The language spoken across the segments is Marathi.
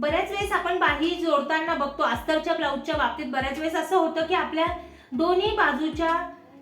बऱ्याच वेळेस आपण बाई जोडताना बघतो आस्तरच्या ब्लाऊजच्या बाबतीत बऱ्याच वेळेस असं होतं की आपल्या दोन्ही बाजूच्या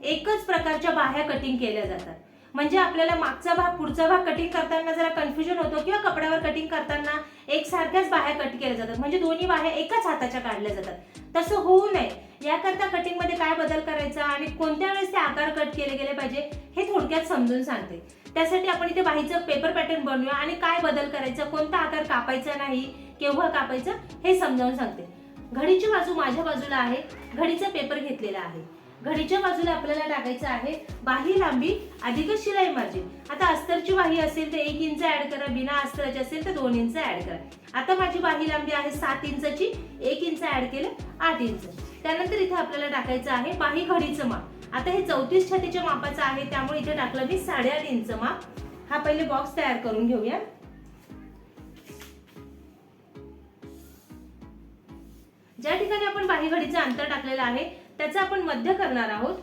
एकच प्रकारच्या बाह्या कटिंग केल्या जातात. म्हणजे आपल्याला मागचा भाग पुढचा भाग कटिंग करताना जरा कन्फ्युजन होतं किंवा कपड्यावर कटिंग करताना एकसारख्याच बाह्या कट केल्या जातात. म्हणजे दोन्ही बाह्या एकाच हाताच्या काढल्या जातात. तसं होऊ नये. याकरता कटिंगमध्ये काय बदल करायचा आणि कोणत्या वेळेस ते आकार कट केले गेले पाहिजे हे थोडक्यात समजून सांगते. त्यासाठी आपण इथे बाहीचं पेपर पॅटर्न बनवूया आणि काय बदल करायचा कोणता आकार कापायचा नाही केव्हा कापायचं हे समजावून सांगते. घडीची बाजू माझ्या बाजूला आहे घडीचा पेपर घेतलेला आहे. घडीच्या बाजूला आपल्याला टाकायचं आहे बाही लांबी अधिक शिलाई मार्जिन. आता अस्तरची बाही असेल तर एक इंच ऍड करा बिना अस्तराची असेल तर दोन इंच ऍड करा. आता माझी बाही लांबी आहे सात इंचाची एक इंच ऍड केलं आठ इंच. त्यानंतर इथे आपल्याला टाकायचं आहे बाही घडीचं माप. आता हे चौतीस छातीच्या मापाचं आहे त्यामुळे इथे टाकलं मी साडेआठ इंच माप. हा पहिले बॉक्स तयार करून घेऊया. ज्या ठिकाणी आपण बाहीघडीचं अंतर टाकलेलं आहे त्याचं आपण मध्य करणार आहोत.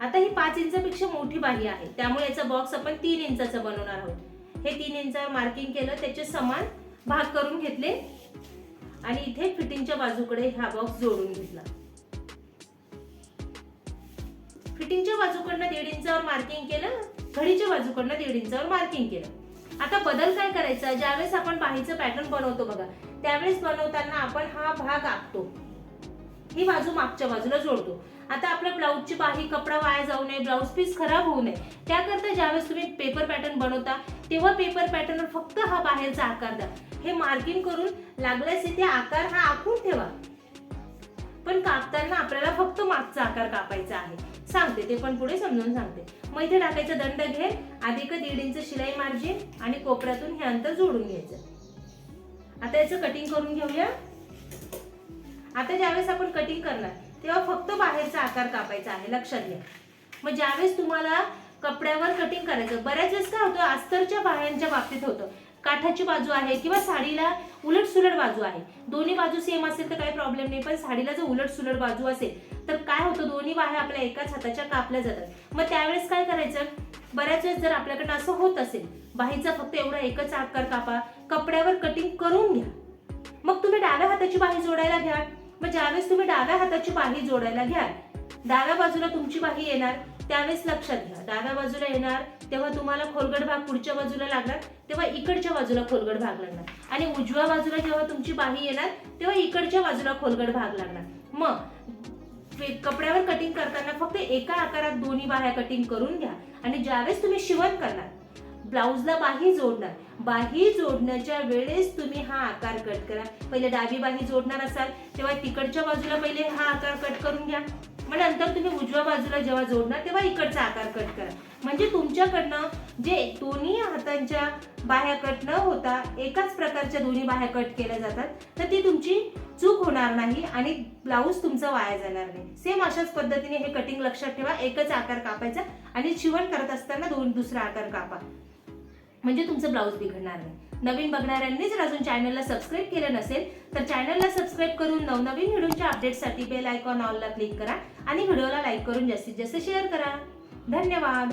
आता ही पाच इंचापेक्षा मोठी बाही आहे. त्यामुळे याचा बॉक्स आपण तीन इंचाचा बनवणार आहोत. हे तीन इंचावर मार्किंग केलं त्याचे समान भाग करून घेतले. आणि इथे फिटिंगच्या बाजूकडे हा बॉक्स जोडून घेतला. फिटिंगच्या बाजूकडनं दीड इंचावर मार्किंग केलं घडीच्या बाजूकडनं दीड इंचावर मार्किंग केलं. आता बदल काय करायचा? ज्यावेळेस आपण बाहीचं पॅटर्न बनवतो बघा त्यावेळेस बनवताना आपण हा भाग आखतो. ही बाजू मागच्या बाजूला जोडतो. आता आपल्या ब्लाऊजची बाही कपडा वाया जाऊ नये ब्लाऊज पीस खराब होऊ नये. त्याकरता ज्यावेळेस तुम्ही पेपर पॅटर्न बनवता तेव्हा पेपर पॅटर्नवर फक्त हा बाहेरचा आकार द्या. हे मार्किंग करून लागल्यास इथे आकार हा आखून ठेवा. पण कापताना आपल्याला फक्त मागचा आकार कापायचा आहे. सांगते ते पण पुढे समजून सांगते. मग इथे टाकायचं दंड घे अधिक दीड इंच शिलाई मार्जिन आणि कोपऱ्यातून हे अंतर जोडून घ्यायचं. आता याचं कटिंग करून घेऊया. आता ज्यावेळेस आपण कटिंग करणार तेव्हा फक्त बाहेरचा आकार कापायचा आहे लक्षात घ्या. मग ज्यावेळेस तुम्हाला कपड्यावर कटिंग करायचं बऱ्याच वेळेस काय होतं अस्तरच्या बाह्यांच्या बाबतीत होतं. काठाची बाजू आहे किंवा साडीला उलट सुलट बाजू आहे. दोन्ही बाजू सेम असेल तर काही प्रॉब्लेम नाही पण साडीला जर उलट सुलट बाजू असेल तर काय होतं दोन्ही बाह्या आपल्या एकाच हाताच्या कापल्या जातात. मग त्यावेळेस काय करायचं? बऱ्याच वेळेस जर आपल्याकडनं असं होत असेल बाहीचा फक्त एवढा एकच आकार कापा. कपड्यावर कटिंग करून घ्या. मग तुम्ही डाव्या हाताची बाही जोडायला घ्या मग ज्यावेळेस तुम्ही डाव्या हाताची बाही जोडायला घ्याल डाव्या बाजूला तुमची बाही येणार त्यावेळेस लक्षात घ्या. डाव्या बाजूला येणार तेव्हा तुम्हाला खोलगड भाग पुढच्या बाजूला लागणार तेव्हा इकडच्या बाजूला खोलगड भाग लागणार. आणि उजव्या बाजूला जेव्हा तुमची बाही येणार तेव्हा इकडच्या बाजूला खोलगड भाग लागणार. मग कपड्यावर कटिंग करताना फक्त एका आकारात दोन्ही बाह्या कटिंग करून घ्या. आणि ज्यावेळेस तुम्ही शिवण करणार ब्लाऊजला बाही जोडणार बाही जोडण्याच्या वेळेस तुम्ही हा आकार कट करा. पहिले डावी बाही जोडणार असाल तेव्हा तिकडच्या बाजूला पहिले हा आकार कट करून घ्या. मग नंतर तुम्ही उजव्या बाजूला जेव्हा जोडणार तेव्हा इकडचा आकार कट करा. म्हणजे तुमच्याकडनं जे दोन्ही हातांच्या बाह्या कट न होता एकाच प्रकारच्या दोन्ही बाह्या कट केल्या जातात. तर ती तुमची चूक होणार नाही आणि ब्लाऊज तुमचा वाया जाणार नाही. सेम अशाच पद्धतीने हे कटिंग लक्षात ठेवा. एकच आकार कापायचा आणि शिवण करत असताना दोन दुसरा आकार कापा. म्हणजे तुमचं ब्लाऊज बिघडणार नाही. नवीन बघणाऱ्यांनी जर अजून चॅनलला सबस्क्राईब केलं नसेल तर चॅनलला सबस्क्राईब करून नवनवीन व्हिडिओच्या अपडेटसाठी बेल आयकॉन ऑलला क्लिक करा आणि व्हिडिओला लाईक करून जास्तीत जास्त शेअर करा. धन्यवाद.